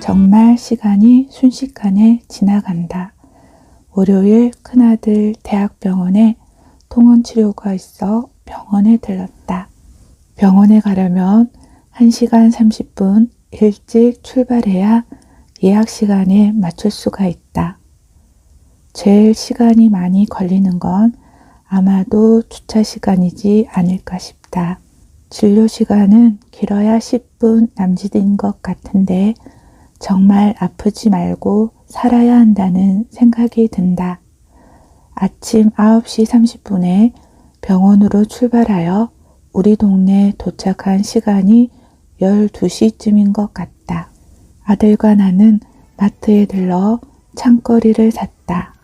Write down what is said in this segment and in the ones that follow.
정말 시간이 순식간에 지나간다. 월요일 큰아들 대학병원에 통원 치료가 있어 병원에 들렀다. 병원에 가려면 1시간 30분 일찍 출발해야 예약 시간에 맞출 수가 있다. 제일 시간이 많이 걸리는 건 아마도 주차 시간이지 않을까 싶다. 진료 시간은 길어야 10분 남짓인 것 같은데 정말 아프지 말고 살아야 한다는 생각이 든다. 아침 9시 30분에 병원으로 출발하여 우리 동네 도착한 시간이 12시쯤인 것 같다. 아들과 나는 마트에 들러 창거리를 샀다.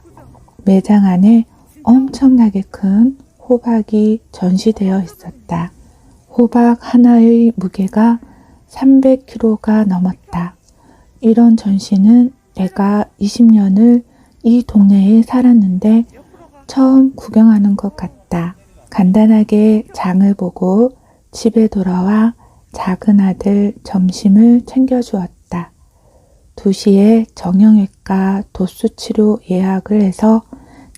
매장 안에 엄청나게 큰 호박이 전시되어 있었다. 호박 하나의 무게가 300kg가 넘었다. 이런 전시는 내가 20년을 이 동네에 살았는데 처음 구경하는 것 같다. 간단하게 장을 보고 집에 돌아와 작은 아들 점심을 챙겨주었다. 2시에 정형외과 도수치료 예약을 해서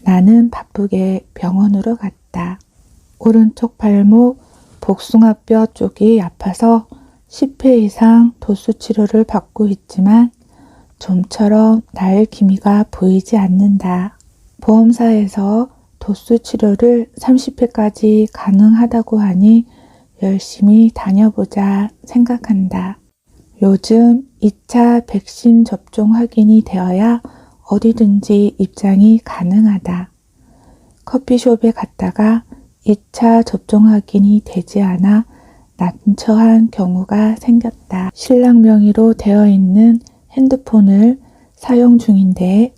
나는 바쁘게 병원으로 갔다. 오른쪽 발목 복숭아뼈 쪽이 아파서 10회 이상 도수 치료를 받고 있지만 좀처럼 나을 기미가 보이지 않는다. 보험사에서 도수 치료를 30회까지 가능하다고 하니 열심히 다녀보자 생각한다. 요즘 2차 백신 접종 확인이 되어야 어디든지 입장이 가능하다. 커피숍에 갔다가 2차 접종 확인이 되지 않아 난처한 경우가 생겼다. 신랑 명의로 되어 있는 핸드폰을 사용 중인데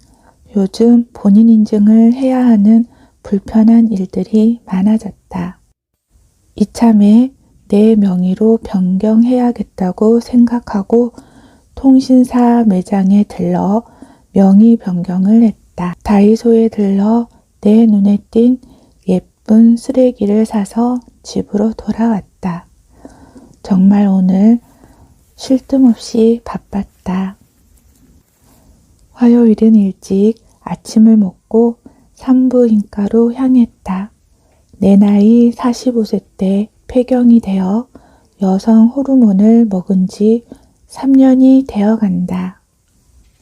요즘 본인 인증을 해야 하는 불편한 일들이 많아졌다. 이참에 내 명의로 변경해야겠다고 생각하고 통신사 매장에 들러 명의 변경을 했다. 다이소에 들러 내 눈에 띈 예쁜 쓰레기를 사서 집으로 돌아왔다. 정말 오늘 쉴 틈 없이 바빴다. 화요일은 일찍 아침을 먹고 산부인과로 향했다. 내 나이 45세 때 폐경이 되어 여성 호르몬을 먹은 지 3년이 되어 간다.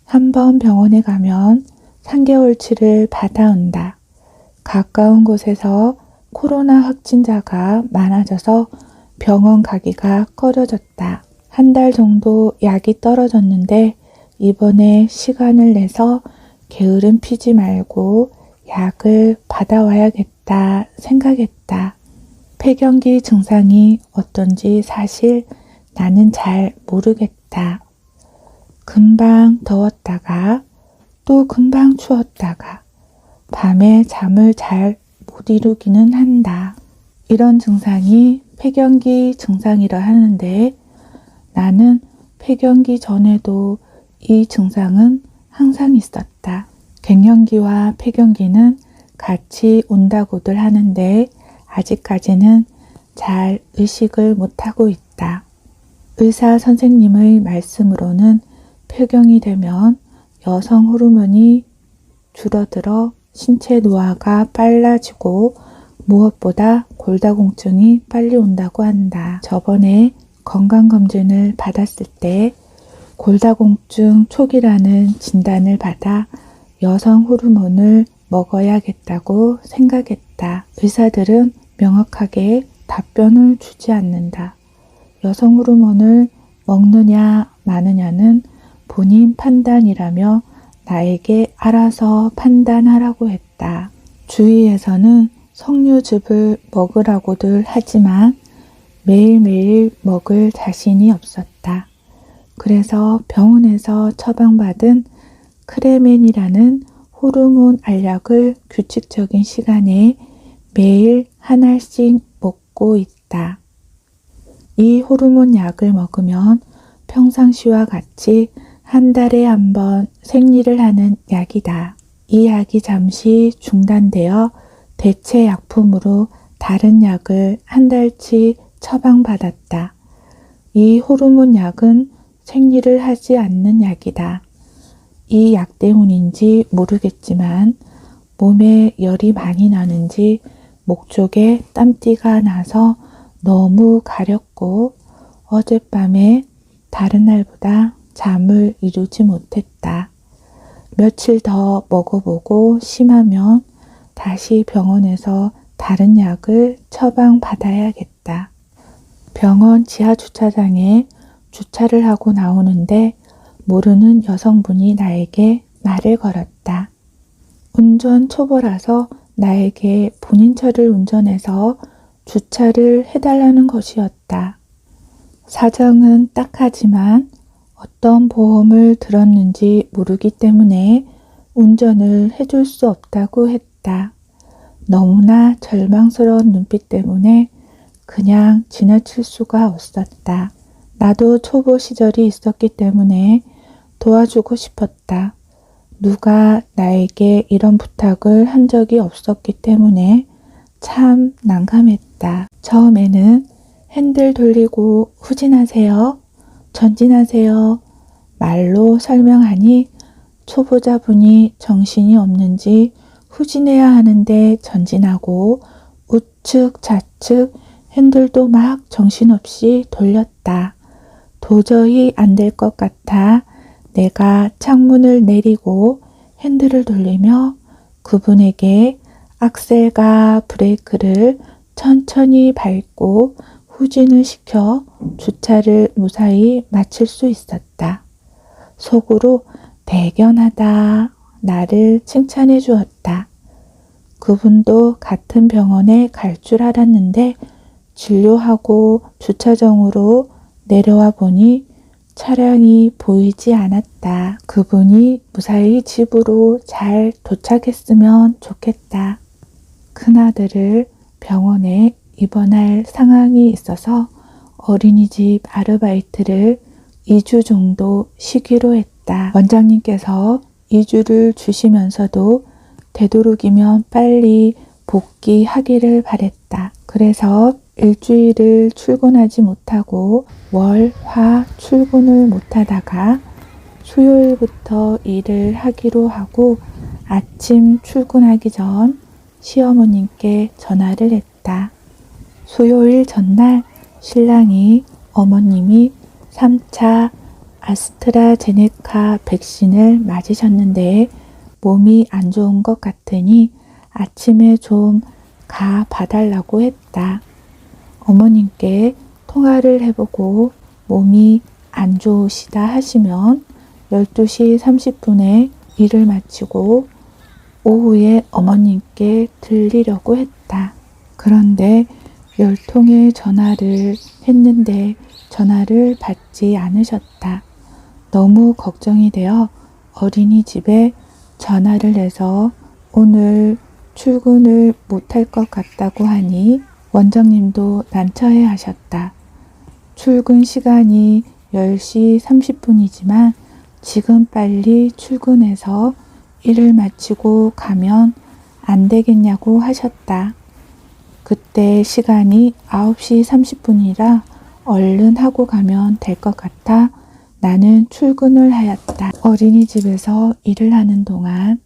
한 번 병원에 가면 3개월치를 받아온다. 가까운 곳에서 코로나 확진자가 많아져서 병원 가기가 꺼려졌다. 한 달 정도 약이 떨어졌는데 이번에 시간을 내서 게으름 피지 말고 약을 받아와야겠다 생각했다. 폐경기 증상이 어떤지 사실 나는 잘 모르겠다. 금방 더웠다가 또 금방 추웠다가 밤에 잠을 잘 못 이루기는 한다. 이런 증상이 폐경기 증상이라 하는데 나는 폐경기 전에도 이 증상은 항상 있었다. 갱년기와 폐경기는 같이 온다고들 하는데 아직까지는 잘 의식을 못하고 있다. 의사 선생님의 말씀으로는 폐경이 되면 여성 호르몬이 줄어들어 신체 노화가 빨라지고 무엇보다 골다공증이 빨리 온다고 한다. 저번에 건강검진을 받았을 때 골다공증 초기라는 진단을 받아 여성 호르몬을 먹어야겠다고 생각했다. 의사들은 명확하게 답변을 주지 않는다. 여성 호르몬을 먹느냐 마느냐는 본인 판단이라며 나에게 알아서 판단하라고 했다. 주위에서는 석류즙을 먹으라고들 하지만 매일매일 먹을 자신이 없었다. 그래서 병원에서 처방받은 크레멘이라는 호르몬 알약을 규칙적인 시간에 매일 한 알씩 먹고 있다. 이 호르몬 약을 먹으면 평상시와 같이 한 달에 한 번 생리를 하는 약이다. 이 약이 잠시 중단되어 대체 약품으로 다른 약을 한 달치 처방받았다. 이 호르몬 약은 생리를 하지 않는 약이다. 이 약 때문인지 모르겠지만 몸에 열이 많이 나는지 목 쪽에 땀띠가 나서 너무 가렵고 어젯밤에 다른 날보다 잠을 이루지 못했다. 며칠 더 먹어보고 심하면 다시 병원에서 다른 약을 처방받아야겠다. 병원 지하 주차장에 주차를 하고 나오는데 모르는 여성분이 나에게 말을 걸었다. 운전 초보라서 나에게 본인 차를 운전해서 주차를 해달라는 것이었다. 사정은 딱하지만 어떤 보험을 들었는지 모르기 때문에 운전을 해줄 수 없다고 했다. 너무나 절망스러운 눈빛 때문에 그냥 지나칠 수가 없었다. 나도 초보 시절이 있었기 때문에 도와주고 싶었다. 누가 나에게 이런 부탁을 한 적이 없었기 때문에 참 난감했다. 처음에는 핸들 돌리고 후진하세요. 전진하세요. 말로 설명하니 초보자분이 정신이 없는지 후진해야 하는데 전진하고 우측 좌측 핸들도 막 정신없이 돌렸다. 도저히 안 될 것 같아 내가 창문을 내리고 핸들을 돌리며 그분에게 악셀과 브레이크를 천천히 밟고 후진을 시켜 주차를 무사히 마칠 수 있었다. 속으로 대견하다 나를 칭찬해 주었다. 그분도 같은 병원에 갈 줄 알았는데 진료하고 주차장으로 내려와 보니 차량이 보이지 않았다. 그분이 무사히 집으로 잘 도착했으면 좋겠다. 큰아들을 병원에 입원할 상황이 있어서 어린이집 아르바이트를 2주 정도 쉬기로 했 다. 원장님께서 2주를 주시면서도 되도록이면 빨리 복귀하기를 바랬다. 그래서 일주일을 출근하지 못하고 월, 화 출근을 못하다가 수요일부터 일을 하기로 하고 아침 출근하기 전 시어머님께 전화를 했다. 수요일 전날 신랑이 어머님이 3차 아스트라제네카 백신을 맞으셨는데 몸이 안 좋은 것 같으니 아침에 좀 가 봐달라고 했다. 어머님께 통화를 해보고 몸이 안 좋으시다 하시면 12시 30분에 일을 마치고 오후에 어머님께 들리려고 했다. 그런데 열 통의 전화를 했는데 전화를 받지 않으셨다. 너무 걱정이 되어 어린이집에 전화를 해서 오늘 출근을 못할 것 같다고 하니 원장님도 난처해 하셨다. 출근 시간이 10시 30분이지만 지금 빨리 출근해서 일을 마치고 가면 안 되겠냐고 하셨다. 그때 시간이 9시 30분이라 얼른 하고 가면 될 것 같아 나는 출근을 하였다. 어린이집에서 일을 하는 동안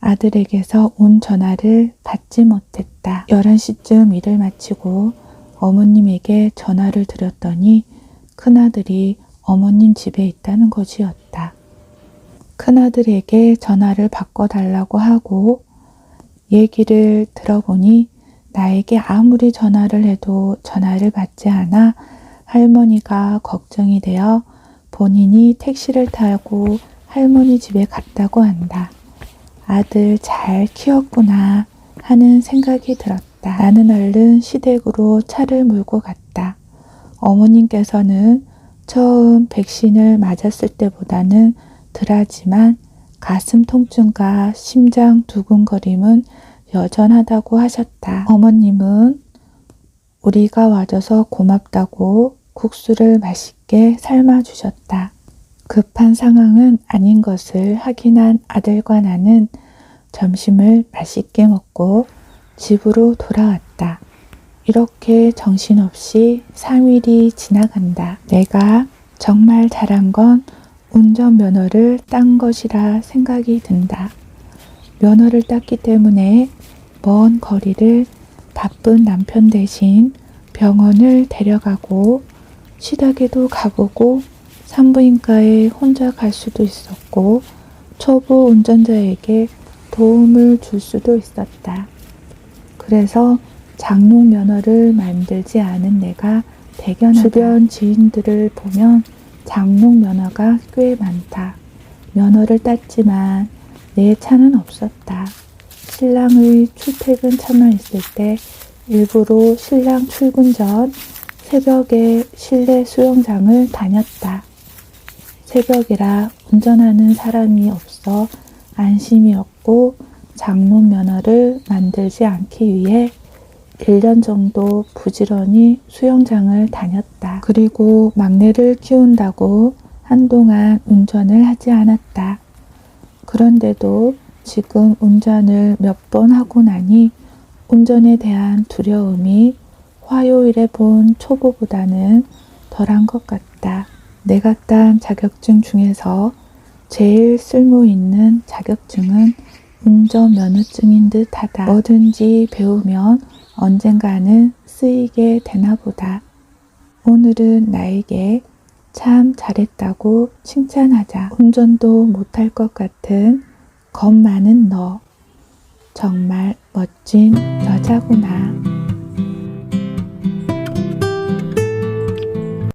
아들에게서 온 전화를 받지 못했다. 11시쯤 일을 마치고 어머님에게 전화를 드렸더니 큰아들이 어머님 집에 있다는 것이었다. 큰아들에게 전화를 바꿔달라고 하고 얘기를 들어보니 나에게 아무리 전화를 해도 전화를 받지 않아 할머니가 걱정이 되어 본인이 택시를 타고 할머니 집에 갔다고 한다. 아들 잘 키웠구나 하는 생각이 들었다. 나는 얼른 시댁으로 차를 몰고 갔다. 어머님께서는 처음 백신을 맞았을 때보다는 덜하지만 가슴 통증과 심장 두근거림은 여전하다고 하셨다. 어머님은 우리가 와줘서 고맙다고 국수를 맛있게 삶아 주셨다. 급한 상황은 아닌 것을 확인한 아들과 나는 점심을 맛있게 먹고 집으로 돌아왔다. 이렇게 정신없이 3일이 지나간다. 내가 정말 잘한 건 운전면허를 딴 것이라 생각이 든다. 면허를 땄기 때문에 먼 거리를 바쁜 남편 대신 병원을 데려가고 시댁에도 가보고 산부인과에 혼자 갈 수도 있었고 초보 운전자에게 도움을 줄 수도 있었다. 그래서 장롱 면허를 만들지 않은 내가 대견하다. 주변 지인들을 보면 장롱 면허가 꽤 많다. 면허를 땄지만 내 차는 없었다. 신랑의 출퇴근 차만 있을 때 일부러 신랑 출근 전 새벽에 실내 수영장을 다녔다. 새벽이라 운전하는 사람이 없어 안심이었고 장롱 면허를 만들지 않기 위해 1년 정도 부지런히 수영장을 다녔다. 그리고 막내를 키운다고 한동안 운전을 하지 않았다. 그런데도 지금 운전을 몇 번 하고 나니 운전에 대한 두려움이 화요일에 본 초보보다는 덜한 것 같다. 내가 딴 자격증 중에서 제일 쓸모 있는 자격증은 운전면허증인 듯 하다. 뭐든지 배우면 언젠가는 쓰이게 되나 보다. 오늘은 나에게 참 잘했다고 칭찬하자. 운전도 못할 것 같은 겁 많은 너. 정말 멋진 여자구나.